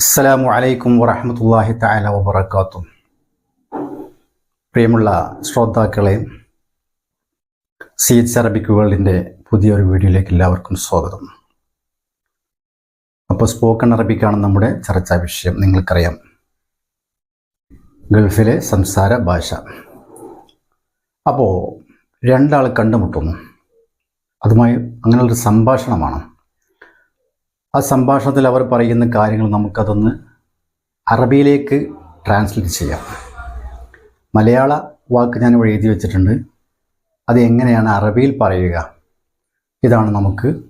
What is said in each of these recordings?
അസ്സലാമു അലൈക്കും വറഹമത്തല്ലാഹി തആല വബറകാതുഹു. പ്രിയമുള്ള ശ്രോതാക്കളെ സീറ്റ്സ് അറബിക് വേൾഡിന്റെ പുതിയൊരു വീഡിയോയിലേക്ക് എല്ലാവർക്കും സ്വാഗതം. അപ്പോൾ സ്പോക്കൺ അറബിക്കാണ് നമ്മുടെ ചർച്ചാ വിഷയം നിങ്ങൾക്കറിയാം. ഗൾഫിലെ സംസാര ഭാഷ. അപ്പോൾ രണ്ടാൾ കണ്ടുമുട്ടുന്നു. അതുമായി അങ്ങനെയുള്ളൊരു സംഭാഷണമാണ് ആ സംഭാഷണത്തിൽ അവർ പറയുന്ന കാര്യങ്ങൾ നമുക്കതൊന്ന് അറബിയിലേക്ക് ട്രാൻസ്ലേറ്റ് ചെയ്യാം. മലയാള വാക്ക് ഞാൻ ഇവിടെ എഴുതി വെച്ചിട്ടുണ്ട്. അത് എങ്ങനെയാണ് അറബിയിൽ പറയുക? ഇതാണ് നമുക്ക്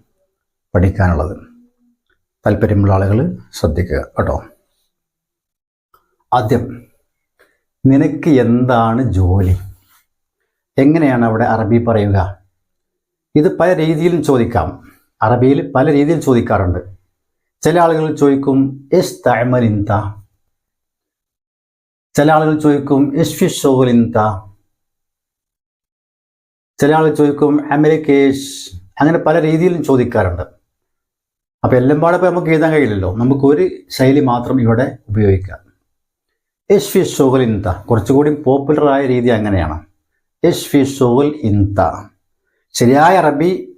പഠിക്കാനുള്ളത്. താല്പര്യമുള്ള ആളുകൾ ശ്രദ്ധിക്കുക കേട്ടോ. ആദ്യം നിനക്ക് എന്താണ് ജോലി? എങ്ങനെയാണ് അവിടെ അറബി പറയുക? ഇത് പല രീതിയിലും ചോദിക്കാം. അറബിയിൽ പല രീതിയിൽ ചോദിക്കാറുണ്ട്. ചില ആളുകൾ ചോദിക്കും എസ് തഅമൽ ചില ആളുകൾ ചോദിക്കും എസ് ഫിഷോലിന്ത ചില ആളുകൾ ചോദിക്കും അമരിക്കേഷ്? അങ്ങനെ പല രീതിയിലും ചോദിക്കാറുണ്ട്. അപ്പോൾ എല്ലാം പാടെ ഇപ്പോൾ നമുക്ക് എഴുതാൻ കഴിയില്ലല്ലോ. നമുക്ക് ഒരു ശൈലി മാത്രം ഇവിടെ ഉപയോഗിക്കാം. എഷ്ഫി ഷോൽ ഇന്ത കുറച്ചുകൂടി പോപ്പുലറായ രീതി അങ്ങനെയാണ്. എഷ്ഫി ഷോൽ ഇന്ത ശരിയായ അറബി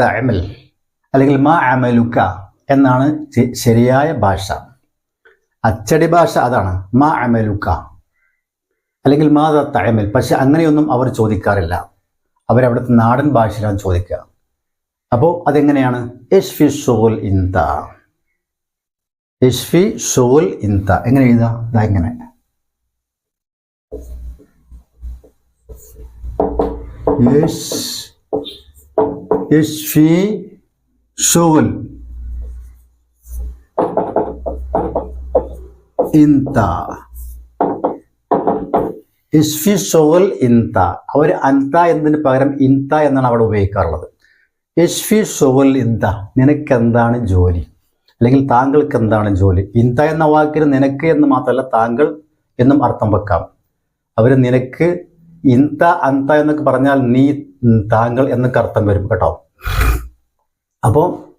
തഅമൽ അല്ലെങ്കിൽ മാ അമലുക്ക എന്നാണ് ശരിയായ ഭാഷ. അച്ചടി ഭാഷ അതാണ്. മാ അമലുക്ക അല്ലെങ്കിൽ മാത തമൽ പക്ഷെ അങ്ങനെയൊന്നും അവർ ചോദിക്കാറില്ല. അവരവിടുത്തെ നാടൻ ഭാഷയിലാണ് ചോദിക്കുക. അപ്പോൾ അതെങ്ങനെയാണ്? യഷ്ഫി ഷോൽ ഇന്ത യഷ്ഫി ഷോൽ ഇന്ത എങ്ങനെ എഴുതാ എങ്ങനെ യഷ് യഷ്ഫി ഷുഗൽ ഇന്ത യഷ്ഫി ഷോൽ ഇന്ത അവർ അന്ത എന്നതിന് പകരം ഇന്ത എന്നാണ് അവിടെ ഉപയോഗിക്കാറുള്ളത്. യഷ്ഫി ഷോൽ ഇന്ത നിനക്ക് എന്താണ് ജോലി? അല്ലെങ്കിൽ താങ്കൾക്ക് എന്താണ് ജോലി? ഇന്ത എന്ന വാക്കിന് നിനക്ക് എന്ന് മാത്രമല്ല താങ്കൾ എന്നും അർത്ഥം വെക്കാം. അവർ നിനക്ക് ഇന്ത അന്ത എന്നൊക്കെ പറഞ്ഞാൽ നീ താങ്കൾ എന്നൊക്കെ അർത്ഥം വരും കേട്ടോ. അപ്പോൾ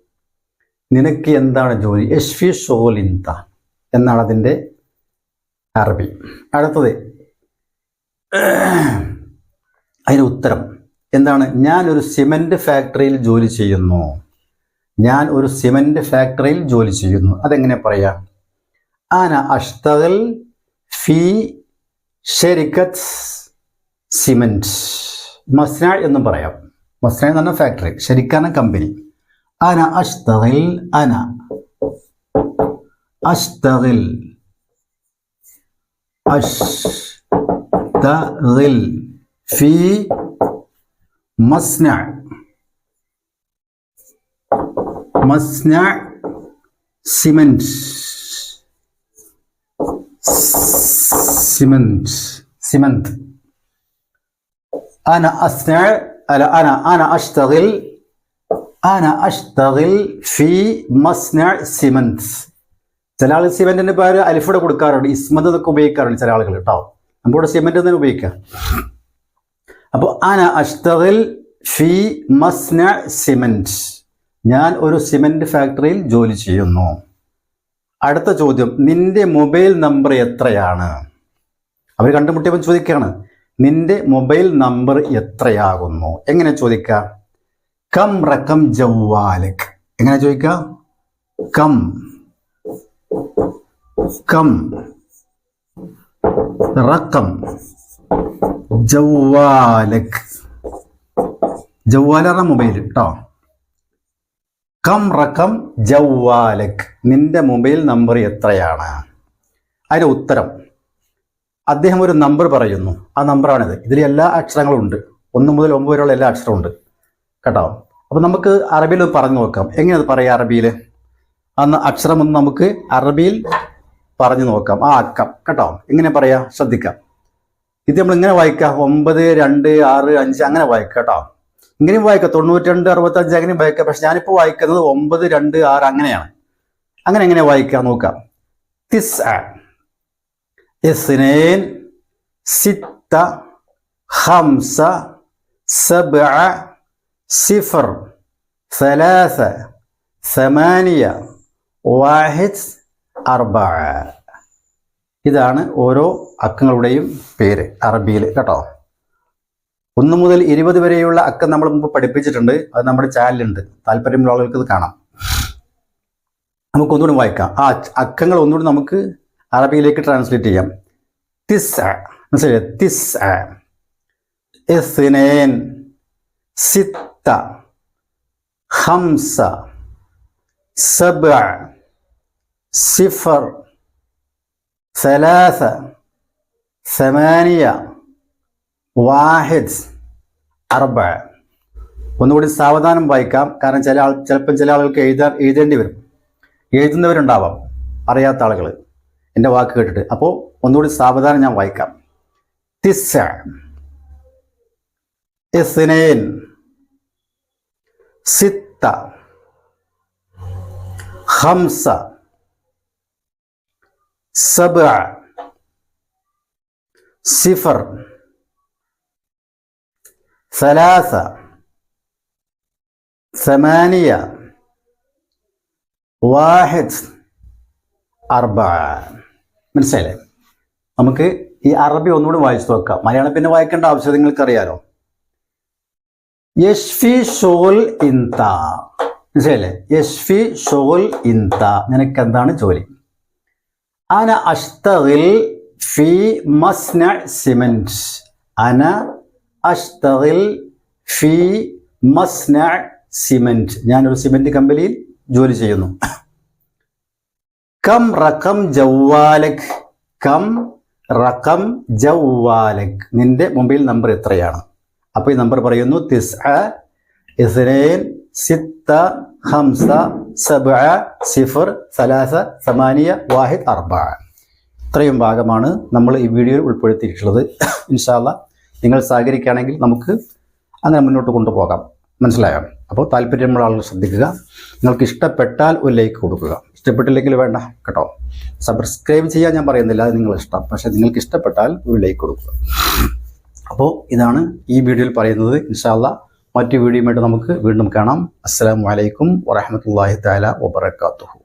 നിനക്ക് എന്താണ് ജോലി? യശ്വി ഷോൽ ഇന്ത എന്നാണ് അതിന്റെ അറബി. അടുത്തത് അതിന് ഉത്തരം. എന്താണ്? ഞാൻ ഒരു സിമന്റ് ഫാക്ടറിയിൽ ജോലി ചെയ്യുന്നു. ഞാൻ ഒരു സിമന്റ് ഫാക്ടറിയിൽ ജോലി ചെയ്യുന്നു. അതെങ്ങനെ പറയാം? ആന അഷ്തഗൽ ഫി ഷെരിക്കത്ത് സിമന്റ് മസ്ന എന്നും പറയാം. മസ്ന എന്ന് പറഞ്ഞ ഫാക്ടറി ശരിക്കാന കമ്പനി അന അഷ്തഗിൽ അന. അഷ്തഗിൽ. അഷ്തഗിൽ. ഫി മസ്ന. മസ്ന സിമന്റ് സിമന്റ് സിമന്റ് أنا أصنع أنا أنا أنا أشتغل أنا أشتغل في مصنع سيمنت ചില ആൾ സിമെന്റിന്റെ പേര് അലിഫൂടെ കൊടുക്കാറുണ്ട് ഇസ്മത് എന്നൊക്കെ ഉപയോഗിക്കാറുണ്ട് ചില ആളുകൾ കേട്ടോ നമ്മുടെ സിമെന്റ് തന്നെ ഉപയോഗിക്കാം അപ്പോൾ അന അഷ്തഗിൽ ഫി മസ്ന സിമെന്റ് ഞാൻ ഒരു സിമെന്റ് ഫാക്ടറിയിൽ ജോലി ചെയ്യുന്നു അടുത്ത ചോദ്യം നിന്റെ മൊബൈൽ നമ്പർ എത്രയാണ് അവർ കണ്ടുമുട്ടിയപ്പോൾ ചോദിക്കുകയാണ് നിന്റെ മൊബൈൽ നമ്പർ എത്രയാകുന്നു? എങ്ങനെ ചോദിക്കുക കം റക്കം ജവാലക്. എങ്ങനെ ചോദിക്കാം? കം. കം. റക്കം ജവാലക്. ജവാലറ മൊബൈൽ കേട്ടോ കം റക്കം ജവാലക്. നിന്റെ മൊബൈൽ നമ്പർ എത്രയാണ്? അതിന്റെ ഉത്തരം. അദ്ദേഹം ഒരു നമ്പർ പറയുന്നു. ആ നമ്പറാണിത് ഇതിൽ എല്ലാ അക്ഷരങ്ങളും ഉണ്ട്. ഒന്ന് മുതൽ ഒമ്പത് വരെയുള്ള എല്ലാ അക്ഷരവും ഉണ്ട്. കേട്ടോ? അപ്പോൾ നമുക്ക് അറബിയിൽ അത് പറഞ്ഞു നോക്കാം. എങ്ങനെ അത് പറയാം അറബിയിൽ? അന്ന് അക്ഷരം ഒന്ന് നമുക്ക് അറബിയിൽ പറഞ്ഞു നോക്കാം. ആ അക്കം. കേട്ടോ? എങ്ങനെ പറയാ? ശ്രദ്ധിക്കാം. ഇത് നമ്മൾ ഇങ്ങനെ വായിക്കാം. ഒമ്പത് രണ്ട് ആറ് അഞ്ച് അങ്ങനെ വായിക്കാം കേട്ടോ. ഇങ്ങനെയും വായിക്കാം. തൊണ്ണൂറ്റി രണ്ട് അറുപത്തഞ്ച് അങ്ങനെയും വായിക്കാം. പക്ഷെ ഞാനിപ്പോൾ വായിക്കുന്നത് ഒമ്പത് രണ്ട് ആറ് അങ്ങനെയാണ്. അങ്ങനെ എങ്ങനെ വായിക്കാം? നോക്കാം. തിസ് اثنين ستة خمسة سبعة صفر ثلاثة ثمانية واحد അർബ ഇതാണ് ഓരോ അക്കങ്ങളുടെയും പേര് അറബിയിൽ കേട്ടോ ഒന്ന് മുതൽ ഇരുപത് വരെയുള്ള അക്കം നമ്മൾ മുമ്പ് പഠിപ്പിച്ചിട്ടുണ്ട് അത് നമ്മുടെ ചാനലുണ്ട് താല്പര്യമുള്ള ആളുകൾക്ക് ഇത് കാണാം നമുക്ക് ഒന്നുകൂടി വായിക്കാം ആ അക്കങ്ങൾ ഒന്നുകൂടി നമുക്ക് അറബിയിലേക്ക് ട്രാൻസ്ലേറ്റ് ചെയ്യാം. തിസ് മനസ്സിലായി? തിസ് സിത്ത. ഹംസ. സബ സിഫർ. സലാസ. സമാനിയ. വാഹിദ്. അർബ. ഒന്നുകൂടി സാവധാനം വായിക്കാം. കാരണം ചില ആൾ ചില ആളുകൾക്ക് എഴുതാൻ എഴുതേണ്ടി വരും. എഴുതുന്നവരുണ്ടാവാം. അറിയാത്ത ആളുകൾ എൻ്റെ വാക്ക് കേട്ടിട്ട് അപ്പോൾ ഒന്നുകൂടി സാവധാനം ഞാൻ വായിക്കാം തിസ്സ اثنين ستة خمسة سبعة صفر ثلاثة ثمانية واحد അർബ. മനസ്സിലായില്ലേ? നമുക്ക് ഈ അറബി ഒന്നുകൂടി വായിച്ചു നോക്കാം. മലയാളം പിന്നെ വായിക്കേണ്ട ആവശ്യം നിങ്ങൾക്കറിയാലോ? യഷ്ഫി ഷോൽ ഇന്ത മനസ്സിലല്ലേ യഷ്ഫി ഷോൽ ഇന്ത നിനക്ക് എന്താണ് ജോലി? അന അഷ്തിൽ ഫി മസ്ന സിമെന്റ്. അന അഷ്തിൽ ഫി മസ്ന സിമെന്റ്. ഞാനൊരു സിമെന്റ് കമ്പനിയിൽ ജോലി ചെയ്യുന്നു. കം റക്കം ജവ്വാലക്. കം റക്കം ജവ്വാലക്. നിന്റെ മൊബൈൽ നമ്പർ എത്രയാണ്? അപ്പോൾ ഈ നമ്പർ പറയുന്നു തിസ് ഇസ്രേൻ സിത്ത ഹംസ സബ സിഫർ സലാസ സമാനിയ വാഹിദ് അർബ. ഇത്രയും ഭാഗമാണ് നമ്മൾ ഈ വീഡിയോയിൽ ഉൾപ്പെടുത്തിയിട്ടുള്ളത്. ഇൻഷാല്ല നിങ്ങൾ സഹകരിക്കുകയാണെങ്കിൽ നമുക്ക് അങ്ങനെ മുന്നോട്ട് കൊണ്ടുപോകാം. മനസ്സിലായോ? അപ്പോൾ താല്പര്യമുള്ള ആളുകൾ ശ്രദ്ധിക്കുക. നിങ്ങൾക്ക് ഇഷ്ടപ്പെട്ടാൽ ഒരു ലൈക്ക് കൊടുക്കുക. ഇഷ്ടപ്പെട്ടില്ലെങ്കിൽ വേണ്ട കേട്ടോ. സബ്സ്ക്രൈബ് ചെയ്യാൻ ഞാൻ പറയുന്നില്ല അത് നിങ്ങൾ ഇഷ്ടം. പക്ഷേ നിങ്ങൾക്ക് ഇഷ്ടപ്പെട്ടാൽ ഒരു ലൈക്ക് കൊടുക്കുക. അപ്പോൾ ഇതാണ് ഈ വീഡിയോയിൽ പറയുന്നത്. ഇൻഷാല്ല മറ്റു വീഡിയോയുമായിട്ട് നമുക്ക് വീണ്ടും കാണാം. അസ്സാം വലൈക്കും വറഹമത്തല്ലാഹി താല വബർക്കാത്തുഹു